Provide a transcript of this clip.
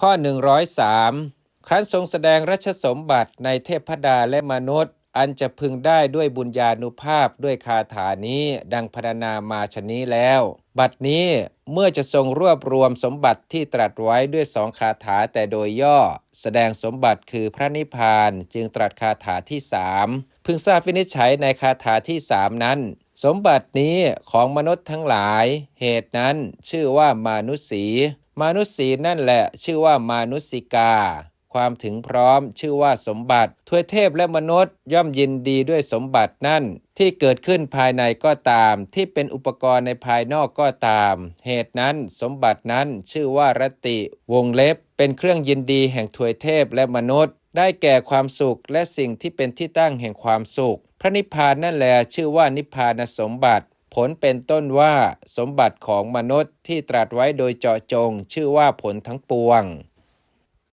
ข้อ 103 ครั้นทรงแสดงรัชสมบัติในเทพดาและมนุษย์ อันจะพึงได้ด้วยบุญญาณุภาพด้วยคาถานี้ดังพรรณนามาชนี้แล้ว บัดนี้เมื่อจะทรงรวบรวมสมบัติที่ตรัสไว้ด้วยสองคาถาแต่โดยย่อ แสดงสมบัติคือพระนิพพานจึงตรัสคาถาที่สามพึงทราบวินิจฉัยในคาถาที่สามนั้น สมบัตินี้ของมนุษย์ทั้งหลาย เหตุนั้นชื่อว่ามานุสี มานุสีนั่นแหละชื่อว่ามานุสิกา ความถึงพร้อมชื่อว่าสมบัติทวยเทพและมนุษย์ย่อมยินดีด้วยสมบัตินั่น ที่เกิดขึ้นภายในก็ตาม ที่เป็นอุปกรณ์ในภายนอกก็ตาม เหตุนั้นสมบัตินั้นชื่อว่ารตติวงเล็บ เป็นเครื่องยินดีแห่งทวยเทพและมนุษย์ ได้แก่ความสุขและสิ่งที่เป็นที่ตั้งแห่งความสุข พระนิพพานนั่นแหละชื่อว่านิพพานสมบัติ ผลเป็นต้นว่าสมบัติของมนุษย์ที่ตรัสไว้โดยเจาะจงชื่อว่าผลทั้งปวง